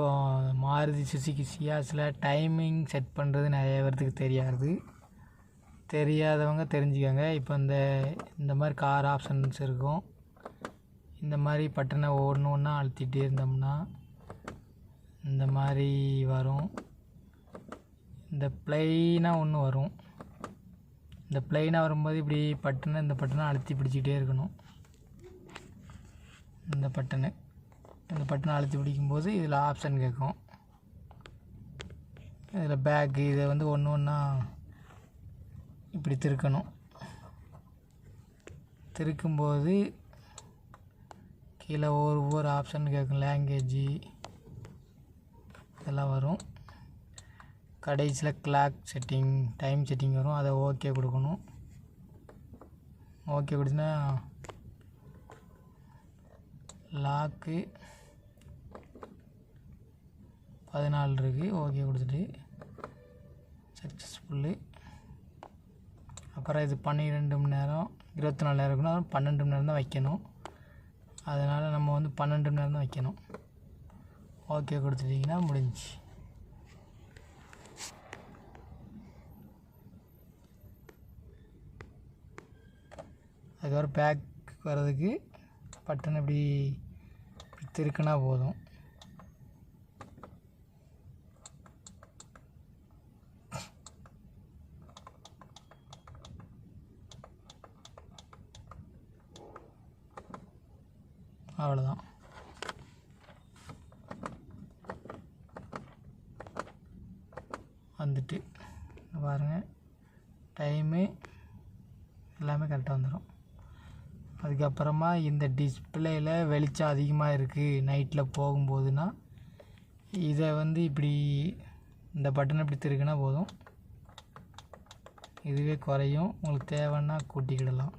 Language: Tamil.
இப்போ மாருதி சுசுகி சியாஸில் டைமிங் செட் பண்ணுறது நிறைய பேர்த்துக்கு தெரியாது. தெரியாதவங்க தெரிஞ்சுக்கோங்க. இப்போ இந்த இந்த மாதிரி கார் ஆப்ஷன்ஸ் இருக்கும். இந்த மாதிரி பட்டனை ஒன்று ஒன்றா அழுத்திட்டே இருந்தோம்னா இந்த மாதிரி வரும். இந்த ப்ளைனாக ஒன்று வரும். இந்த ப்ளைனாக வரும்போது இப்படி பட்டனை இந்த பட்டனை அழுத்தி பிடிச்சிக்கிட்டே இருக்கணும். இந்த பட்டனு. இந்த பட்டனை அழுத்தி பிடிக்கும்போது இதில் ஆப்ஷன் கேட்கும். இதில் பேக்கு இதை வந்து ஒன்று ஒன்றா இப்படி திருக்கணும். திருக்கும்போது கீழே ஒவ்வொரு ஒவ்வொரு ஆப்ஷன் கேட்கும். லாங்குவேஜி இதெல்லாம் வரும். கடைசியில் கிளாக் செட்டிங் டைம் செட்டிங் வரும். அதை ஓகே கொடுக்கணும். ஓகே கொடுத்தீங்கன்னா லாக்கு பதினாலு இருக்குது ஓகே கொடுத்துட்டு. சக்ஸஸ்ஃபுல்லு அப்புறம் இது பன்னிரெண்டு மணி நேரம் இருபத்தி நாலு நேரம் இருக்கணும். அதுவும் பன்னெண்டு மணி நேரம் தான் வைக்கணும். அதனால் நம்ம வந்து பன்னெண்டு மணி நேரம் தான் வைக்கணும். ஓகே கொடுத்துட்டிங்கன்னா முடிஞ்சு அதுக்கப்புறம் பேக் வர்றதுக்கு பட்டன் இப்படி இப்படி திருக்குனா போதும். அவ்வளோதான் வந்துட்டு பாருங்கள் டைமு எல்லாமே கரெக்டாக வந்துடும் அதுக்கப்புறமா இந்த டிஸ்பிளேயில் வெளிச்சம் அதிகமாக இருக்குது நைட்டில் போகும்போதுனா இதை வந்து இப்படி இந்த பட்டன் இப்படி திருக்குனா போதும். இதுவே குறையும். உங்களுக்கு தேவைன்னா கூட்டிக்கிடலாம்.